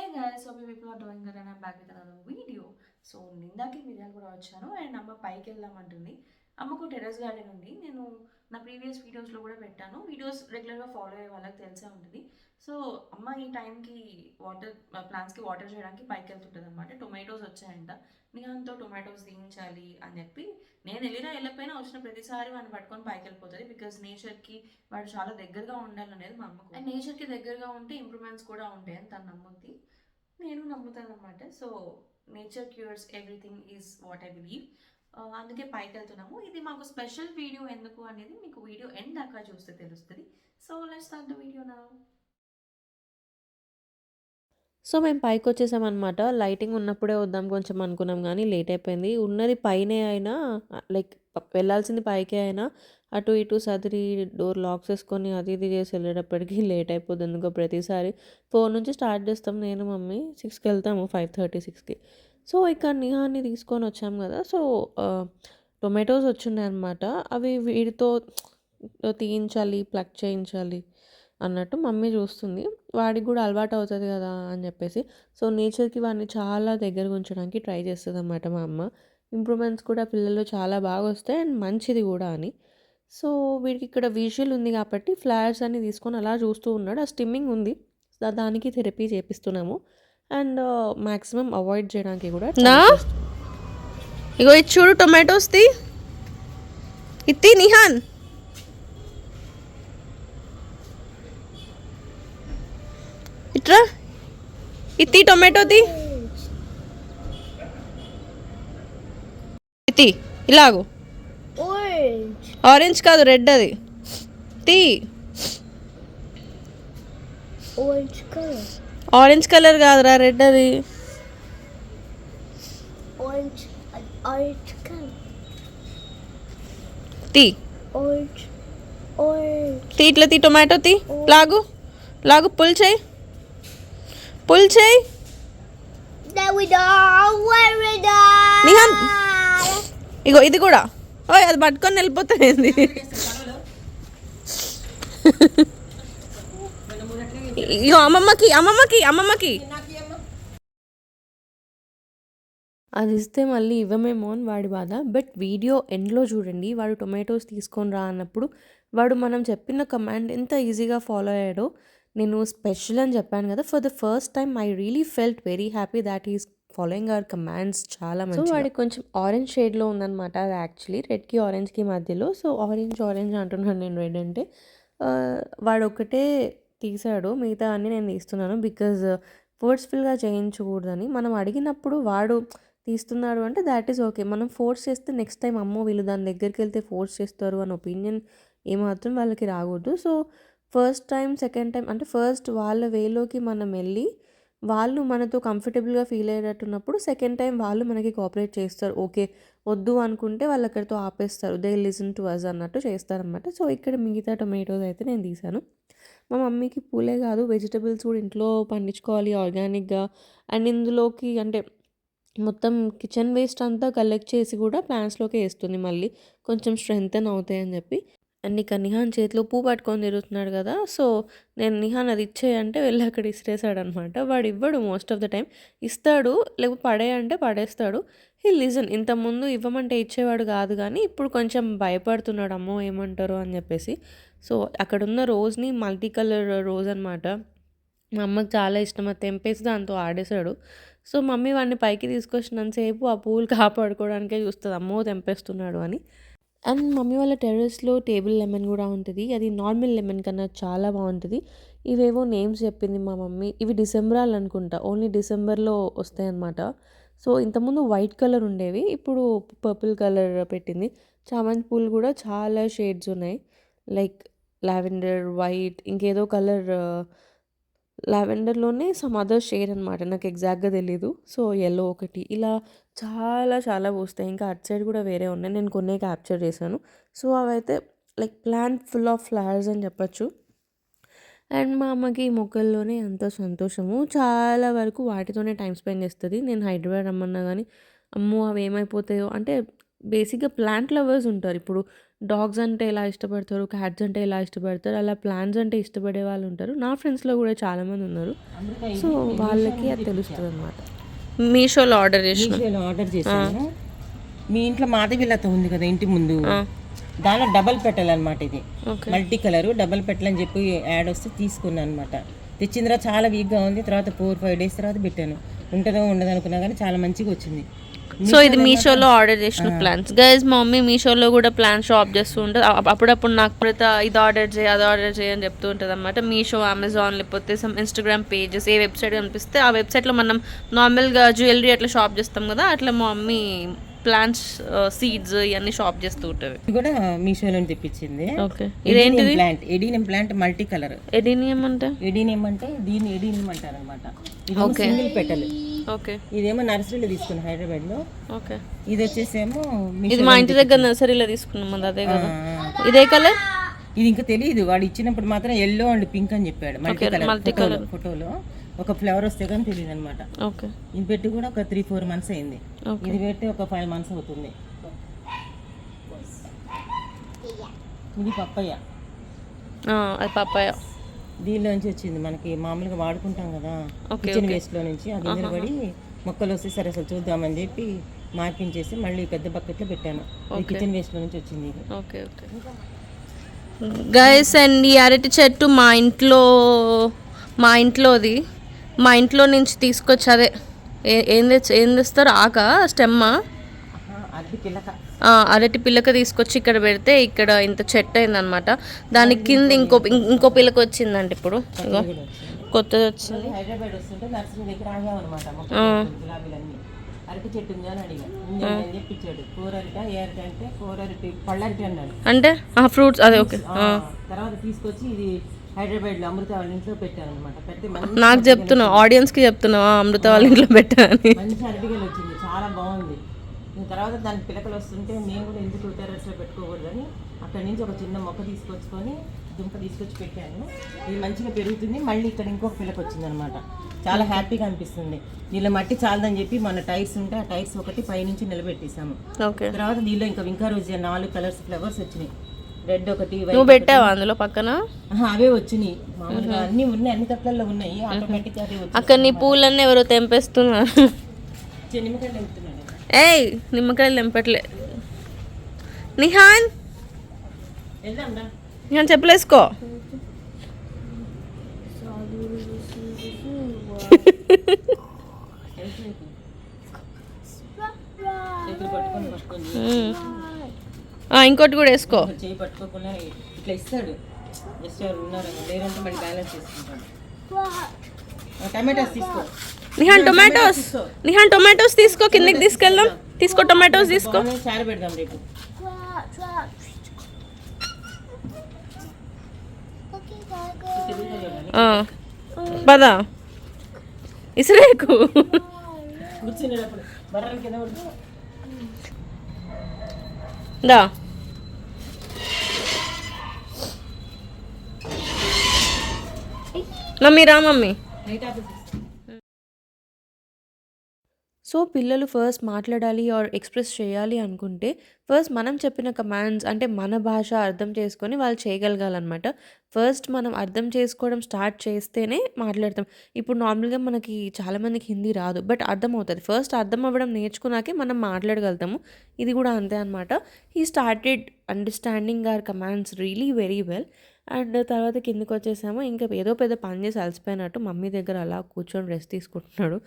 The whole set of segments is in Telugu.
Hey guys so people are doing that and back with another video so నిందాకే మిరియాలు కూడా వచ్చాను అండ్ అమ్మ పైకి వెళ్దామంటుంది అమ్మకు టెర్రస్ గార్డెన్ ఉంది. నేను నా ప్రీవియస్ వీడియోస్లో కూడా పెట్టాను. వీడియోస్ రెగ్యులర్గా ఫాలో అయ్యే వాళ్ళకి తెలిసే ఉంటుంది. సో అమ్మ ఈ టైంకి వాటర్ ప్లాంట్స్కి వాటర్ చేయడానికి పైకి వెళ్తుంటుంది అనమాట టొమాటోస్ వచ్చాయంట. నీకంతా టొమాటోస్ తీయించాలి అని చెప్పి నేను వెళ్ళినా వెళ్ళకపోయినా వచ్చిన ప్రతిసారి వాడిని పట్టుకొని పైకి వెళ్ళిపోతుంది బికాస్ నేచర్కి వాడు చాలా దగ్గరగా ఉండాలనేది మా అమ్మకు. అండ్ నేచర్కి దగ్గరగా ఉంటే ఇంప్రూవ్మెంట్స్ కూడా ఉంటాయి అని తను నమ్ముద్ది. నేను నమ్ముతాను అనమాట so nature cures everything is what I believe అందుకే పైకి వెళ్తున్నాము. ఇది మాకు స్పెషల్ వీడియో ఎందుకు అనేది మీకు వీడియో ఎండ్ దాకా చూస్తే తెలుస్తుంది. So let's start the video నా సో మేము పైకి వచ్చేసామన్నమాట లైటింగ్ ఉన్నప్పుడే వద్దాం కొంచెం అనుకున్నాం కానీ లేట్ అయిపోయింది. ఉన్నది పైనే అయినా లైక్ వెళ్ళాల్సింది పైకే అయినా అటు ఇటు సదిరి డోర్ లాక్స్ వేసుకొని అది ఇది చేసి వెళ్ళేటప్పటికి లేట్ అయిపోతుంది ఎందుకో ప్రతిసారి. ఫోర్ నుంచి స్టార్ట్ చేస్తాం నేను మమ్మీ. సిక్స్కి వెళ్తాము ఫైవ్ థర్టీ సిక్స్కి. సో ఇక్కడ నిహాన్ని తీసుకొని వచ్చాం కదా. సో టొమాటోస్ వచ్చినాయి అనమాట అవి వీడితో తీయించాలి ప్లగ్ చేయించాలి. అన్నట్టు మమ్మీ చూస్తుంది. వాడికి కూడా అలవాటు అవుతుంది కదా అని చెప్పేసి. సో నేచర్కి వాడిని చాలా దగ్గరగా ఉంచడానికి ట్రై చేస్తుంది అన్నమాట మా అమ్మ. ఇంప్రూవ్మెంట్స్ కూడా పిల్లలు చాలా బాగా వస్తాయి అండ్ మంచిది కూడా అని. సో వీడికి ఇక్కడ విజువల్ ఉంది కాబట్టి ఫ్లవర్స్ అన్ని తీసుకొని అలా చూస్తూ ఉన్నాడు. ఆ స్టిమ్మింగ్ ఉంది. దానికి థెరపీ చేపిస్తున్నాము. అండ్ మ్యాక్సిమం అవాయిడ్ చేయడానికి కూడా నా? ఇగో ఇది చూడు టొమాటోస్ ది ఇత్తి నిహాన్ ఇట్రా? ఇత్తి టొమాటోది ఇత్తి ఇలాగు. ఆరెంజ్ కాదు రెడ్ అది. తీ. ఆరెంజ్ కలర్ కాదురా రెడ్ అది. తీ. తీ ఇట్లా తీ టొమాటో తీ. లాగు. లాగు పుల్ చేయి. పుల్ చేయి. There we go. Where we go. Nihan. ఇగో ఇది కూడా. ఓయ్ అది పట్టుకొని వెళ్ళిపోతుంది ఇగో అమ్మమ్మకి అమ్మమ్మకి అమ్మమ్మకి. అది ఇస్తే మళ్ళీ ఇవ్వమేమో అని వాడి బాధ. బట్ వీడియో ఎండ్లో చూడండి. వాడు టొమాటోస్ తీసుకొని రా అన్నప్పుడు వాడు మనం చెప్పిన కమాండ్ ఎంత ఈజీగా ఫాలో అయ్యాడో నేను స్పెషల్ అని చెప్పాను కదా for the first time I really felt very happy that is following our commands చాలా మంచి వాడికి కొంచెం ఆరెంజ్ షేడ్లో ఉందన్నమాట అది యాక్చువల్లీ రెడ్కి ఆరెంజ్కి మధ్యలో. సో ఆరెంజ్ ఆరెంజ్ అంటున్నాను నేను రెడ్ అంటే వాడు ఒకటే తీసాడు మిగతా అన్నీ నేను తీస్తున్నాను బికాజ్ ఫోర్స్ఫుల్గా చేయించకూడదని. మనం అడిగినప్పుడు వాడు తీస్తున్నాడు అంటే దాట్ ఈస్ ఓకే మనం ఫోర్స్ చేస్తే నెక్స్ట్ టైం అమ్మో వీళ్ళు దాని దగ్గరికి వెళ్తే ఫోర్స్ చేస్తారు అని ఒపీనియన్ ఏమాత్రం వాళ్ళకి రాకూడదు. So first time second time అంటే ఫస్ట్ వాళ్ళ వేలోకి మనం వెళ్ళి వాళ్ళు మనతో కంఫర్టబుల్గా ఫీల్ అయ్యేటట్టున్నప్పుడు సెకండ్ టైం వాళ్ళు మనకి కోఆపరేట్ చేస్తారు. ఓకే వద్దు అనుకుంటే వాళ్ళు అక్కడితో ఆపేస్తారు. దే లిసన్ టు అజ్ అన్నట్టు చేస్తారనమాట సో ఇక్కడ మిగతా టొమాటోస్ అయితే నేను తీసాను. మా మమ్మీకి పూలే కాదు వెజిటబుల్స్ కూడా ఇంట్లో పండించుకోవాలి ఆర్గానిక్గా. అండ్ ఇందులోకి అంటే మొత్తం కిచెన్ వేస్ట్ అంతా కలెక్ట్ చేసి కూడా ప్లాంట్స్లోకి వేస్తుంది మళ్ళీ. కొంచెం స్ట్రెంగ్తన్ అవుతాయని చెప్పి. అండ్ ఇక నిహాన్ చేతిలో పూ పట్టుకొని తిరుగుతున్నాడు కదా సో నేను నిహాన్ అది ఇచ్చేయంటే వెళ్ళి అక్కడ ఇసిరేసాడు అనమాట వాడు ఇవ్వడు మోస్ట్ ఆఫ్ ద టైం ఇస్తాడు లేకపోతే పడేయంటే పడేస్తాడు. హీ లిజన్ ఇంతకుముందు ఇవ్వమంటే ఇచ్చేవాడు కాదు కానీ ఇప్పుడు కొంచెం భయపడుతున్నాడు అమ్మో ఏమంటారు అని చెప్పేసి. సో అక్కడ ఉన్న రోజ్ని మల్టీ కలర్ రోజ్ అనమాట మా అమ్మకి చాలా ఇష్టం అది తెంపేసి దాంతో ఆడేశాడు. సో మమ్మీ వాడిని పైకి తీసుకొచ్చినంతసేపు ఆ పూలు కాపాడుకోవడానికే చూస్తుంది అమ్మో తెంపేస్తున్నాడు అని. అండ్ మమ్మీ వాళ్ళ టెర్రస్లో టేబుల్ లెమన్ కూడా ఉంటుంది. అది నార్మల్ లెమన్ కన్నా చాలా బాగుంటుంది. ఇవేవో నేమ్స్ చెప్పింది మా మమ్మీ. ఇవి డిసెంబరాలు అనుకుంటా. ఓన్లీ డిసెంబర్లో వస్తాయి అన్నమాట సో ఇంతకుముందు వైట్ కలర్ ఉండేవి. ఇప్పుడు పర్పుల్ కలర్ పెట్టింది. చామంతి పూలు కూడా చాలా షేడ్స్ ఉన్నాయి. లైక్ లావెండర్ వైట్ ఇంకేదో కలర్ లావెండర్లోనే సమ్ అదర్ షేడ్ అనమాట నాకు ఎగ్జాక్ట్గా తెలీదు. సో ఎల్లో ఒకటి. ఇలా చాలా చాలా పూస్తాయి ఇంకా అటు సైడ్ కూడా వేరే ఉన్నాయి. నేను కొన్ని క్యాప్చర్ చేశాను. సో అవైతే like plant full of flowers అని చెప్పచ్చు. అండ్ మా అమ్మకి ఈ మొక్కల్లోనే ఎంతో సంతోషము. చాలా వరకు వాటితోనే టైం స్పెండ్ చేస్తుంది. నేను హైదరాబాద్ రమ్మన్నా కానీ అమ్మో అవి ఏమైపోతాయో అంటే బేసిక్గా ప్లాంట్ లవర్స్ ఉంటారు. ఇప్పుడు డాగ్స్ అంటే ఎలా ఇష్టపడతారు క్యాట్స్ అంటే ఎలా ఇష్టపడతారు అలా ప్లాంట్స్ అంటే ఇష్టపడే వాళ్ళు ఉంటారు. నా ఫ్రెండ్స్లో కూడా చాలామంది ఉన్నారు. సో వాళ్ళకి అది తెలుస్తుంది అనమాట మీషోలో ఆర్డర్ చేసిన. మీషోలో ఆర్డర్ చేశాను. మీ ఇంట్లో మాధవిలత ఉంది కదా ఇంటి ముందు. దానిలో డబల్ పెట్టాలి అనమాట ఇది. మల్టీ కలర్ డబల్ పెట్టాలని చెప్పి యాడ్ వస్తే తీసుకున్నాను అనమాట తెచ్చిన తర్వాత చాలా వీక్గా ఉంది. తర్వాత ఫోర్ ఫైవ్ డేస్ తర్వాత పెట్టాను. ఉంటుందో ఉండదు అనుకున్నా కానీ చాలా మంచిగా వచ్చింది. సో ఇది మీషోలో ఆర్డర్ చేసిన ప్లాన్స్ గైజ్ మా మమ్మీ మీషోలో కూడా ప్లాన్ షాప్ చేస్తూ ఉంటుంది అప్- అప్పుడప్పుడు నాకు ప్రతి ఇది ఆర్డర్ చేయి అది ఆర్డర్ చేయి అని చెప్తూ ఉంటుంది అనమాట మీషో అమెజాన్ లేకపోతే సమ్ ఇన్స్టాగ్రామ్ పేజెస్ ఏ వెబ్సైట్ కనిపిస్తే ఆ వెబ్సైట్లో మనం నార్మల్గా జ్యువెలరీ అట్లా షాప్ చేస్తాం కదా అట్లా మా మమ్మీ ప్లాంట్స్ సీడ్స్ ఇవన్నీ షాప్ చేస్తూ ఉంటుంది. ఇది కూడా మీషోలో తెప్పించింది. ఓకే ఇదేంటిది? Plant adenium plant multi colour adenium అంటే? ఎడీనియం అంటే దీన్ని ఎడీనియం అంటారు అనమాట సింగిల్ పెటల్ ఓకే. ఇదేమో నర్సరీలో తీసుకున్నాను హైదరాబాద్లో ఓకే. ఇది వచ్చేసేమో ఇది మా ఇంటి దగ్గర నర్సరీలో తీసుకున్నాం అది అదే కదా. ఇదే కలర్? ఇది ఇంకా తెలియదు వాడు ఇచ్చినప్పుడు మాత్రం ఎల్లో అండ్ పింక్ అని చెప్పాడు. మల్టీ కలర్ ఫోటోలో ఫోటోలో. ఒక ఫ్లవర్ వస్తే కానీ తెలియదు అనమాట ఓకే. ఇది పెట్టి కూడా ఒక త్రీ ఫోర్ మంత్స్ అయింది. ఇది పెట్టి ఒక ఫైవ్ మంత్స్ అవుతుంది. ఇది పప్పయ్య. అది పప్పాయ దీనిలోంచి వచ్చింది. మనకి మామూలుగా వాడుకుంటాం కదా కిచెన్ వేస్ట్లో నుంచి. గింజలు పడి మొక్కలు వస్తే సరే అసలు చూద్దామని చెప్పి మార్పించేసి మళ్ళీ పెద్ద బకెట్లో పెట్టాను. కిచెన్ వేస్ట్లో నుంచి వచ్చింది ఇది. Okay okay. గైస్ అండ్ ఈ అరటి చెట్టు మా ఇంట్లో మా ఇంట్లోది. మా ఇంట్లో నుంచి తీసుకొచ్చి అదే ఏ- తెచ్చి ఏం తెస్తారు ఆక స్టెమ్మా. అది పిల్లక అరటి పిల్లక తీసుకొచ్చి ఇక్కడ పెడితే ఇక్కడ ఇంత చెట్టు అయిందనమాట దాని కింద ఇంకో ఇంకో పిల్లక వచ్చిందండి ఇప్పుడు. ఇగో కొత్తది వచ్చింది. అంటే ఫ్రూట్స్ అదే ఓకే. తర్వాత తీసుకొచ్చి ఇది హైదరాబాద్లో అమృత వాళ్ళ ఇంట్లో పెట్టాను అనమాట పెడితే మంచి నాకు చెప్తున్నా ఆడియన్స్కి అమృత వాళ్ళ ఇంట్లో పెట్టాని మంచి అరటిగలు వచ్చింది చాలా బాగుంది. తర్వాత దానికి పిలకలు వస్తుంటే మేము కూడా ఎందుకు టెర్రస్లో పెట్టుకోకూడదని అక్కడి నుంచి ఒక చిన్న మొక్క తీసుకొచ్చుకొని దుంప తీసుకొచ్చి పెట్టాను. ఇది మంచిగా పెరుగుతుంది. మళ్ళీ ఇక్కడ ఇంకొక పిలక వచ్చింది అనమాట చాలా హ్యాపీగా అనిపిస్తుంది. దీనిలో మట్టి చాలదని చెప్పి మన టైర్స్ ఉంటే ఆ టైర్స్ ఒకటి పైనుంచి నిలబెట్టేసాము ఓకే. తర్వాత దీనిలో ఇంకా ఇంకా రోజు నాలుగు కలర్స్ ఫ్లవర్స్ వచ్చినాయి. రెడ్ ఒకటి నువ్వు పెట్టావా అందులో పక్కన? అవే వచ్చినాయి. మామూలుగా అన్ని ఉన్నాయి. అన్ని తట్లలో ఉన్నాయి. ఆటోమేటిక్ అక్కడ నీ పూలన్నీ ఎవరో తెంపేస్తున్నారు? చెనిమికలు ఏయ్ నిమ్మకాయలు తెంపట్లే. నిహాన్? నిహాన్ చెప్పలేసుకో. ఇంకోటి కూడా వేసుకో. చేయి పట్టుకోకుండా ఇట్లా ఇస్తాడు. జస్ట్ ఉన్నారు లేదంటే మళ్ళీ బ్యాలెన్స్ చేసుకుంటాడు. టమాటాస్ తీసుకో. నిహాన్ టొమాటోస్ నిహాన్ టొమాటోస్ తీసుకో కిందకి తీసుకెళ్దాం. తీసుకో. టొమాటోస్ తీసుకో. బాగున్నాయి, చారు పెడదాం రేపు. ఆ. పద. ఇసురేకు. దా. మమ్మీ రా మమ్మీ. సో పిల్లలు ఫస్ట్ మాట్లాడాలి ఆర్ ఎక్స్ప్రెస్ చేయాలి అనుకుంటే ఫస్ట్ మనం చెప్పిన కమాండ్స్ అంటే మన భాష అర్థం చేసుకొని వాళ్ళు చేయగలగాలన్నమాట. ఫస్ట్ మనం అర్థం చేసుకోవడం స్టార్ట్ చేస్తేనే మాట్లాడతాం. ఇప్పుడు నార్మల్గా మనకి చాలామందికి హిందీ రాదు బట్ అర్థం అవుతుంది ఫస్ట్ అర్థం అవ్వడం నేర్చుకున్నాకే మనం మాట్లాడగలుగుతాము. ఇది కూడా అంతే అనమాట he started understanding our commands really very well and తర్వాత కిందకి వచ్చేసాము. ఇంకా ఏదో పెద్ద పని చేసి అలసిపోయినట్టు మమ్మీ దగ్గర అలా కూర్చొని రెస్ట్ తీసుకుంటున్నాడు.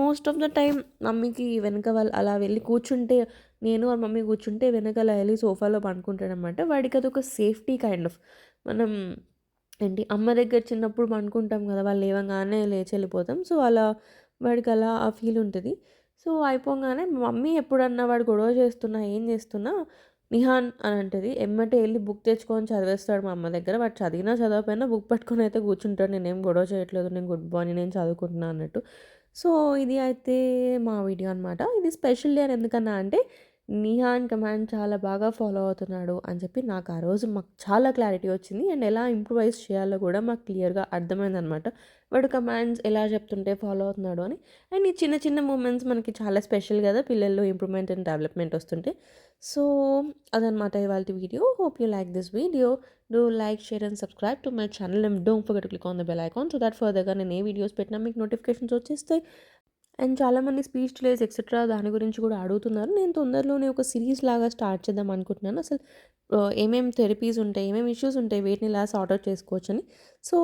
మోస్ట్ ఆఫ్ ద టైం మమ్మీకి వెనక వాళ్ళు అలా వెళ్ళి కూర్చుంటే నేను ఆ మమ్మీ కూర్చుంటే వెనకాల వెళ్ళి సోఫాలో పండుకుంటాడనమాట వాడికి అది ఒక సేఫ్టీ కైండ్ ఆఫ్ మనం ఏంటి అమ్మ దగ్గర చిన్నప్పుడు పండుకుంటాం కదా వాళ్ళు లేవగానే లేచి వెళ్ళిపోతాం. సో అలా వాడికి అలా ఆ ఫీల్ ఉంటుంది. సో అయిపోగానే మమ్మీ ఎప్పుడన్నా వాడు గొడవ చేస్తున్నా ఏం చేస్తున్నా నిహాన్ అని అంటది. ఎమ్మటే వెళ్ళి బుక్ తెచ్చుకొని చదివేస్తాడు మా అమ్మ దగ్గర. వాడు చదివినా చదవకపోయినా బుక్ పట్టుకొని అయితే కూర్చుంటాడు. నేనేం గొడవ చేయట్లేదు. నేను గుడ్ మార్నింగ్ నేను చదువుకుంటున్నాను అన్నట్టు. సో ఇది అయితే మా వీడియో అనమాట ఇది స్పెషల్ డే అని ఎందుకన్నా అంటే నిహాన్ కమాండ్ చాలా బాగా ఫాలో అవుతున్నాడు అని చెప్పి నాకు ఆ రోజు మాకు చాలా క్లారిటీ వచ్చింది. అండ్ ఎలా ఇంప్రూవైజ్ చేయాలో కూడా మాకు క్లియర్గా అర్థమైందనమాట వాడు కమాండ్స్ ఎలా చెప్తుంటే ఫాలో అవుతున్నాడు అని. అండ్ ఈ చిన్న చిన్న మూమెంట్స్ మనకి చాలా స్పెషల్ కదా పిల్లల్లో ఇంప్రూవ్మెంట్ అండ్ డెవలప్మెంట్ వస్తుంటే. సో అదనమాట ఇవాళ video. Hope you like this video. Do like share and subscribe to my channel. And don't forget click on the bell icon so that ఫర్దర్గా నేను ఏ వీడియోస్ పెట్టినా మీకు నోటిఫికేషన్స్ వచ్చేస్తాయి. అండ్ చాలామంది స్పీచ్ డిలేస్ ఎక్సెట్రా దాని గురించి కూడా అడుగుతున్నారు. నేను తొందరలోనే ఒక సిరీస్ లాగా స్టార్ట్ చేద్దాం అనుకుంటున్నాను. అసలు ఏమేమి థెరపీస్ ఉంటాయి ఏమేమి ఇష్యూస్ ఉంటాయి వేటిని ఇలా సార్ట్ అవుట్ చేసుకోవచ్చు అని సో